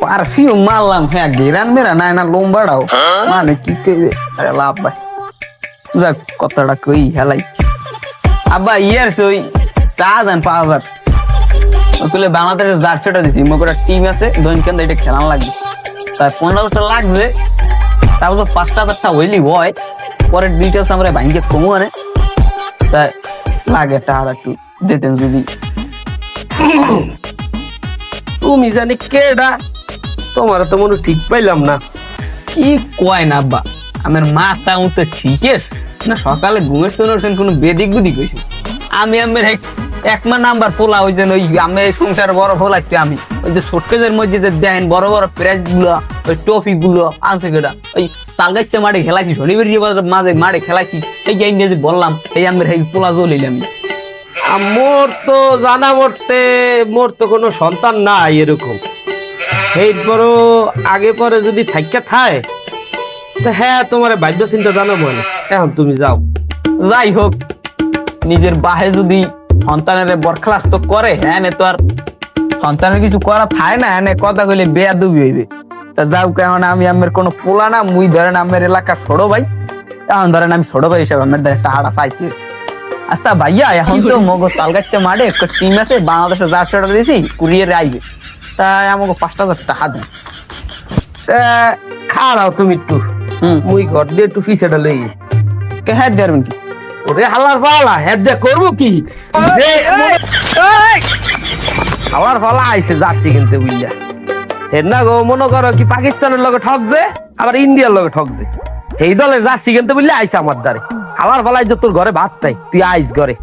Perfume মারলাম হ্যাঁ গেরান মেরা নাই না লোমবাড়াও মানে কি কইবে লাভ ভাই যাক কথাটা কই হেলাই আব্বা ইয়ার ওই চা দেন পাঁচ হাজার ওগুলো বাংলাদেশের জার্সিটা দিছি মগরা টিম আছে দৈন কেন্দ্র এটা খেলান লাগবে তাই পনেরোশো লাগছে তারপর তো পাঁচটা হাজারটা হইলি হয় পরে ডিটেলস আমরা ব্যাংকে কমু আনে তাই লাগে টাকা একটু দিতেন যদি তুমি জানি কেডা? তোমার তো মনে ঠিক পাইলাম না। কি কয় না আব্বা? আমার মাথা তো ঠিক আছে? না, সকালে ঘুমের শোনার কোনো বেদিক বুদি কইছি আমি আমার এক- একমা নাম্বার পোলা, ওই যে ওই আমি এই সংসার বড় ফোলাইতে আমি? ওই যে শোটকেজের মধ্যে যে দেখেন বড় বড় প্রাইজগুলো, ওই ট্রফি গুলো আনছে কেটা ওই তালগাছে মাঠে খেলাইছি, শনিবার মাঝে মাঠে খেলাইছি, এই যে বললাম, এই আমার এই পোলা জ্বলিলাম। মোর তো জানা মরতে মোর তো কোনো সন্তান নাই এরকম। এরপরও আগে পরে যদি থাইকা থায় তো হ্যাঁ তোমার বাদ্য চিন্তা জানাব না। এখন তুমি যাও। যাই হোক, নিজের বাহে যদি সন্তানের বরখাস্ত করে হ্যাঁ তো আর সন্তানের কিছু করা থায় না এনে কথা কইলে বেয়া দুবি হইবে। তা যাও কেমন আমি আমার কোনো পোলা না, মুই ধরেন আমার এলাকার ছোট ভাই। এখন ধরেন আমি ছোট ভাই হিসাবে আমার দ্বারা টাকাটা চাইতেছি। আচ্ছা ভাইয়া এখন তো মগো তালগাছে মাঠে একটা টিম আছে বাংলাদেশের যার ছটা দিয়েছি কুরিয়ারে আইবে। তা আমাকে পাঁচটা হাজার টাকা দেন তা খাড়াও তুমি একটু। মুই ঘর দিয়ে একটু পিছেটা লই কে হ্যাঁ দেবেন কি? ওরে হালার হ্যাঁ দে করব কি? মনে-! হালার পালা আইছে জার্সি কিনতে বুঝলা হের না গো মনে করো কি পাকিস্তানের লগে ঠকছে আবার ইন্ডিয়ার লগে ঠকছে। এই দলের জার্সি কিনতে বুঝলে আইছে আমার দ্বারে। হালার বলাই যে তোর ঘরে ভাত তাই তুই আইস ঘরে।